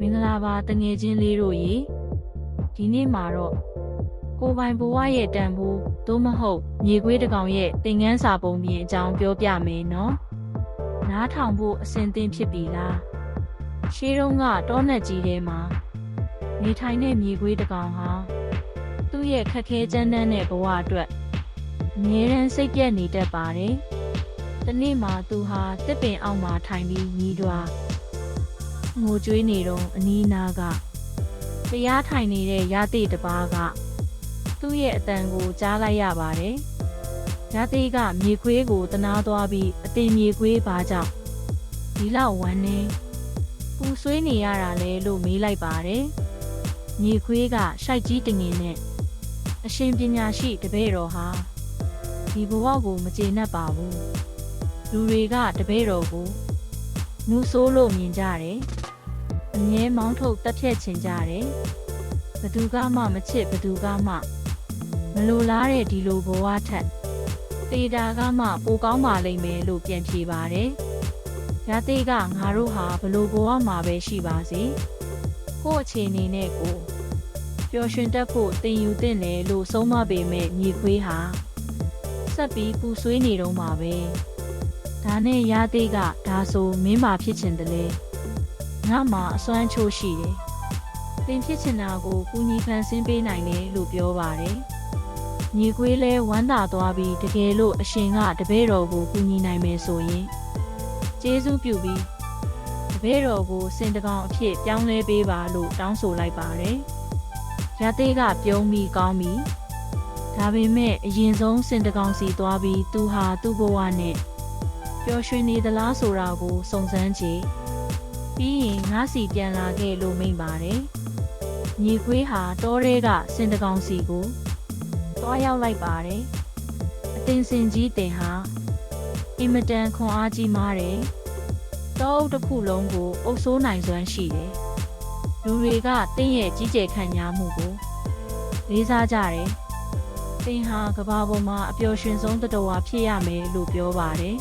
မင်္ဂလာပါတငယ်ချင်းလေးတို့ရေဒီနေ့မှာတော့ကိုပိုင်ဘဝရဲ့တန်ဖိုးသို့မဟုတ်မြေခွေးတစ်ကောင်ရဲ့သင်ငန်းစာပုံပြင်အကြောင်းပြောပြမယ်နော်နားထောင်ဖို့အဆင်သင့်ဖြစ်ပြီလားရှေးတုန်းကတောနက်ကြီးထဲမှာနေထိုင်တဲ့မြေခွေးတစ်ကောင်ဟာသူ့ရဲ့ခက်ခဲကြမ်းတမ်းတဲ့ဘဝအတွက်အမြဲတမ်းစိတ်ပြတ်နေတတ်ပါတယ်တနေ့မှာသူဟာတစ်ပင်အောက်မှာထိုင်ပြီးညီးတွား ငိုကြွေးနေတော့အနီးနားကတရားထိုင်နေတဲ့ရတိတစ်ပါးကသူ့ရဲ့အတန်ကိုကြားလိုက်ရပါတယ်။ရတိကမြေခွေးကိုတနာသွားပြီးအတင်မြေခွေးဘာကြောင့်ဒီလောက်ဝမ်းနေပူဆွေးနေရတာလဲလို့မေးလိုက်ပါတယ်။မြေခွေးကရှိုက်ကြီးတငင်နဲ့အရှင်ပညာရှိတပည့်တော်ဟာဒီဘဝကိုမကျေနပ်ပါဘူး။လူတွေကတပည့်တော်ကို နူဆိုးလို့မြင်ကြတယ်။အငဲမောင်းထုတ်တက်ဖြတ်ချင်ကြတယ်။ဘသူကမှမချစ်ဘသူကမှမလိုလားတဲ့ဒီလိုဘဝထက်တေတာကမှပိုကောင်းပါလိမ့်မယ်လို့ပြန်ဖြေပါတယ်။ရသေးကငါတို့ဟာဘလို့ဘဝမှာပဲရှိပါစေ။ကို့အခြေအနေနဲ့ကိုပျော်ရွှင်တတ်ဖို့တင်ယူတင်တယ်လို့ဆုံးမပေမဲ့မြေခွေးဟာဆက်ပြီးပူဆွေးနေတော့မှာပဲ။ ဒါနဲ့ရသေးကဒါဆိုမင်းမာဖြစ်ချင်တယ်လေငါမှအစွမ်းချိုးရှိတယ်သင်ဖြစ်ချင်တာကိုကူညီဖန်ဆင်းပေးနိုင်တယ်လို့ပြောပါတယ်ညီကွေးလဲဝမ်းသာသွားပြီးတကယ်လို့အရှင်ကတပည့်တော်ကိုကူညီနိုင်မယ်ဆိုရင်ကျေးဇူးပြုပြီးတပည့်တော်ကိုစင်တကောင်အဖြစ်ပြောင်းလဲပေးပါလို့တောင်းဆိုလိုက်ပါတယ်ရသေးကပြုံးပြီးကောင်းပြီးဒါပေမဲ့အရင်ဆုံးစင်တကောင်စီသွားပြီးသူဟာသူ့ဘဝနဲ့ ပျော်ရွှင်နေသလားဆိုတာကိုစုံစမ်းကြည့်ပြီးရင်ငါးစီပြန်လာခဲ့လို့မိန့်ပါတယ်ညီခွေးဟာတောထဲကစင်တကောင်စီကိုတွားရောက်လိုက်ပါတယ်အတင်စင်ကြီးတင်ဟာအင်မတန်ခွန်အားကြီးမားတယ်တောအုပ်တစ်ခုလုံးကိုအုပ်ဆိုးနိုင်စွမ်းရှိတယ်လူတွေကတင်းရဲ့ကြီးကျယ်ခံညာမှုကိုလေးစားကြတယ်တင်ဟာကဘာပေါ်မှာအပျော်ရွှင်ဆုံးတတဝါဖြစ်ရမယ်လို့ပြောပါတယ်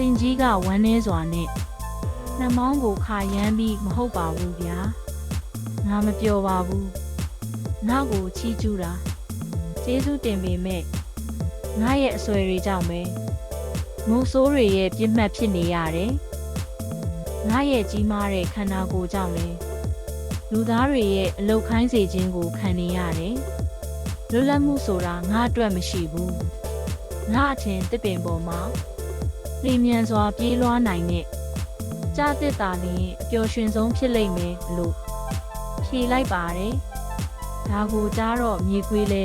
စင်ကြီးကဝမ်းနေစွာနဲ့နှမောင်းကိုခါရမ်းပြီးမဟုတ်ပါဘူးဗျာငါမပြောပါဘူးနောက်ကိုချီးကျူးတာကျေးဇူးတင်ပေမဲ့ငါရဲ့အဆွဲတွေကြောင့်ပဲမုတ်ဆိုးတွေရဲ့ပြစ်မှတ်ဖြစ်နေရတယ်ငါရဲ့ကြီးမားတဲ့ခန္ဓာကိုယ်ကြောင့်လေလူသားတွေရဲ့အလုတ်ခိုင်းစေခြင်းကိုခံနေရတယ်လွတ်လပ်မှုဆိုတာငါအတွက်မရှိဘူးငါအထင်တစ်ပင်ပေါ်မှာ လျင်မြန်စွာပြေးလွှားနိုင်တဲ့ကြားသစ်တာလင်းအပျော်ရွှင်ဆုံးဖြစ်လိမ့်မယ်လို့ဖြေလိုက်ပါတယ်။ဒါကိုကြားတော့မြေခွေးလဲ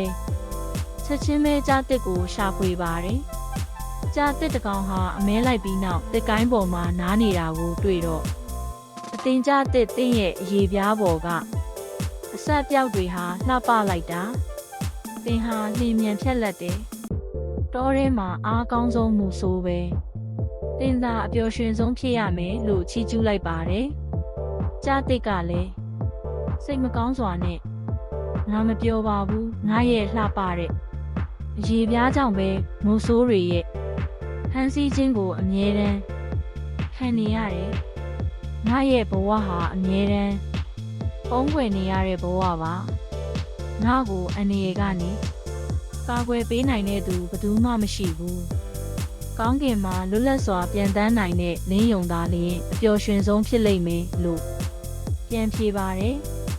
ချက်ချင်းပဲကြားသစ်ကိုရှာဖွေပါတယ်။ကြားသစ်တကောင်ဟာအမဲလိုက်ပြီးနောက်တစ်ကိုင်းပေါ်မှာနားနေတာကိုတွေ့တော့အတင်ကြားသစ်တင်းရဲ့အရေပြားပေါ်ကအဆက်ပြောက်တွေဟာလှပလိုက်တာတင်ဟာလျင်မြန်ဖြက်လက်တယ်။တောထဲမှာအားကောင်းဆုံးမှုဆိုပဲ။ တင်သာအပျော်ရွှင်ဆုံးဖြစ်ရမယ်လို့ချီးကျူးလိုက်ပါတယ်။ကြားတိတ်ကလည်းစိတ်မကောင်းစွာနဲ့ငါမပြောပါဘူးငါရဲ့လှပတဲ့အရေပြားကြောင့်ပဲမိုးဆိုးတွေရဲ့ဟန်စီခြင်းကိုအမြဲတမ်းခံနေရတယ်။ငါရဲ့ဘဝဟာအမြဲတမ်းပုံွယ်နေရတဲ့ဘဝပါ။ငါကိုအနေရကနေကာကွယ်ပေးနိုင်တဲ့သူဘယ်သူမှမရှိဘူး။ ကောင်းကင်မှာလွတ်လပ်စွာပြန်တန်းနိုင်တဲ့လင်းယုံသားလျင်အပျော်ရွှင်ဆုံးဖြစ်လိမ့်မယ်လို့ပြန်ဖြေပါတယ်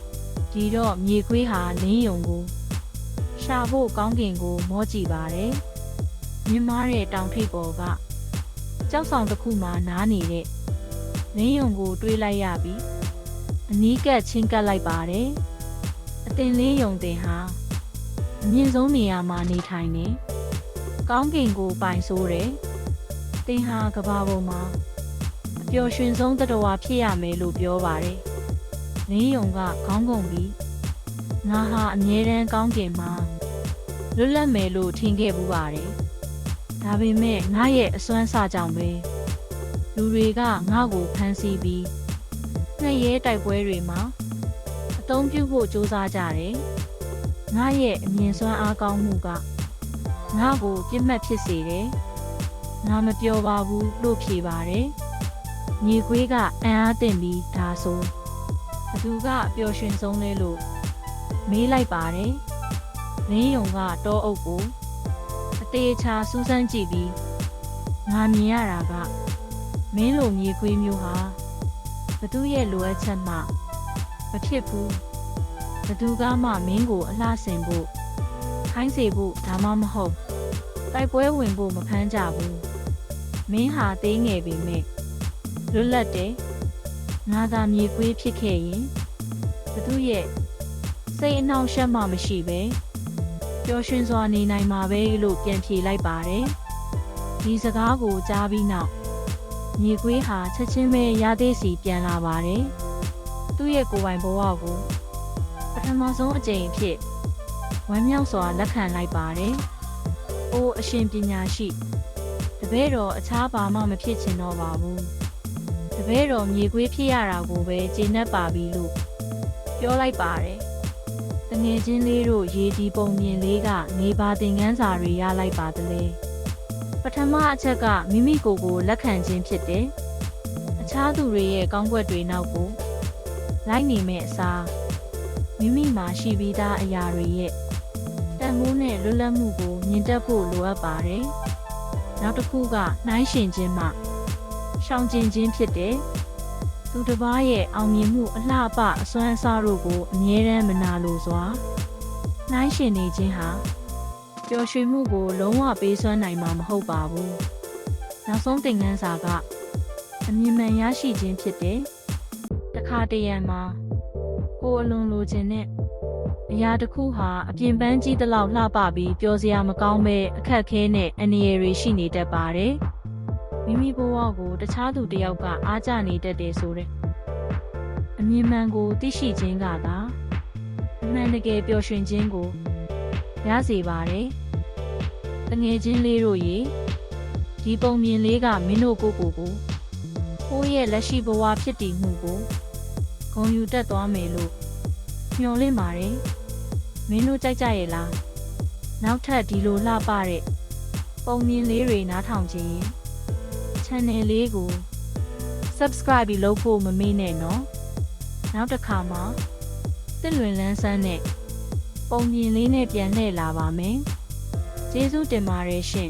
။ဒီတော့မြေခွေးဟာလင်းယုံကိုရှာဖို့ကောင်းကင်ကိုမောကြည့်ပါတယ်။မြင်မာတဲ့တောင်ထိပ်ပေါ်ကကြောက်ဆောင်တစ်ခုမှနားနေတဲ့လင်းယုံကိုတွေးလိုက်ရပြီးအနီးကပ်ချင်းကပ်လိုက်ပါတယ်။အတင်လင်းယုံတင်ဟာအမြင့်ဆုံးနေရာမှာနေထိုင်နေ ကောင်းကင်ကိုပိုင်ဆိုးတယ်။တင်ဟာကဘာပေါ်မှာအပျော်ရွှင်ဆုံးတတဝါဖြစ်ရမယ်လို့ပြောပါတယ်။လင်းယုံကခေါင်းကုန်ပြီးငါဟာအမြဲတမ်းကောင်းကင်မှာလွတ်လပ်မယ်လို့ထင်ခဲ့ပူပါတယ်။ဒါပေမဲ့ငါရဲ့အစွမ်းစကြောင့်ပဲလူတွေကငါ့ကိုဖမ်းဆီးပြီးငှက်ရဲတိုက်ပွဲတွေမှာအသုံးပြုဖို့စ조사ကြတယ်။ငါရဲ့အမြင်စွမ်းအားကောင်းမှုက ငါ့ကိုပြစ်မှတ်ဖြစ်စေတယ်။ငါမပြောပါဘူးလို့ဖြေပါတယ်။ညီခွေးကအံ့အားသင့်ပြီးဒါဆိုဘသူကပျော်ရွှင်ဆုံးလဲလို့မေးလိုက်ပါတယ်လင်းယုံကတောအုပ်ကိုအသေးချာစူးစမ်းကြည့်ပြီးငါမြင်ရတာကမင်းလိုမြေခွေးမျိုးဟာဘသူရဲ့လိုအပ်ချက်မှမဖြစ်ဘူးဘသူကမှမင်းကိုအလှဆင်ဖို့ ခိုင်းစေဖို့ဒါမှမဟုတ်တိုက်ပွဲဝင်ဖို့မဖမ်းကြဘူးမင်းဟာသေးငယ်ပေမဲ့လွတ်လပ်တယ်ငါသာမြေခွေးဖြစ်ခဲ့ရင်ဘသူရဲ့စိတ်အနှောင့်အယှက်မှမရှိပဲပျော်ရွှင်စွာနေနိုင်မှာပဲလို့ပြန်ဖြေလိုက်ပါတယ်ဒီစကားကိုကြားပြီးနောက်မြေခွေးဟာချက်ချင်းပဲရသေးစီပြန်လာပါတယ်သူ့ရဲ့ကိုယ်ပိုင်ဘဝကိုပထမဆုံးအကြိမ်အဖြစ် ဝမ်းမြောက်စွာလက်ခံလိုက်ပါတယ်။အိုးအရှင်ပညာရှိတပည့်တော်အခြားဘာမှမဖြစ်ချင်တော့ပါဘူး။တပည့်တော်မြေခွေးဖြစ်ရတာကိုပဲကျေနပ်ပါပြီလို့ပြောလိုက်ပါတယ်။တငယ်ချင်းလေးတို့ရေဒီပုံမြင်လေးကနေပါသင်ခန်းစာတွေရလိုက်ပါသလဲ။ပထမအချက်ကမိမိကိုယ်ကိုလက်ခံခြင်းဖြစ်တယ်။အခြားသူတွေရဲ့ကောင်းကွက်တွေနောက်ကိုလိုက်နေမဲ့အစားမိမိမှာရှိပြီးသားအရာတွေရဲ့ တန်ဖိုးနဲ့လွတ်လပ်မှုကိုမြင်တတ်ဖို့လိုအပ်ပါတယ်။နောက်တစ်ခုကနှိုင်းရှင်ခြင်းမှရှောင်ကျဉ်ခြင်းဖြစ်တယ်။သူတစ်ပါးရဲ့အောင်မြင်မှုအလှပအစွမ်းအစတို့ကိုအမြဲတမ်းမနာလိုစွာနှိုင်းရှင်နေခြင်းဟာပျော်ရွှင်မှုကိုလုံးဝပေးစွမ်းနိုင်မှာမဟုတ်ပါဘူး။နောက်ဆုံးသင်ခန်းစာကအမြင်မှန်ရရှိခြင်းဖြစ်တယ်။တခါတရံမှာကိုယ်အလွန်လိုချင်တဲ့ အရာတစ်ခုဟာအပြင်ပန်းကြီးတစ်လောက်လှပပြီးပျော်စရာမကောင်းပဲအခက်ခဲနဲ့အနေရတွေရှိနေတတ်ပါတယ်။မိမိဘဝကိုတခြားသူတစ်ယောက်ကအားကျနေတတ်တယ်ဆိုတဲ့အမြင်မှန်ကိုသိရှိခြင်းကသာအမှန်တကယ်ပျော်ရွှင်ခြင်းကိုရစေပါတယ်။တငယ်ချင်းလေးတို့ရေဒီပုံမြင်လေးကမင်းတို့ကိုယ်ကိုယ်ကိုကိုယ့်ရဲ့လက်ရှိဘဝဖြစ်တည်မှုကိုဂုံယူတတ်သွားမယ်လို့ မျှော်လင့်ပါတယ်မင်းတို့ကြိုက်ကြရဲ့လားနောက်ထပ်ဒီလိုလှပတဲ့ပုံမြင်လေးတွေနားထောင်ခြင်း channel လေးကို subscribe ပြီးလုပ်ဖို့မမေ့နဲ့နော်နောက်တစ်ခါမှာတစ်လွင်လန်းဆန်းနဲ့ပုံမြင်လေးနဲ့ပြန်လှည့်လာပါမယ်ကျေးဇူးတင်ပါတယ်ရှင်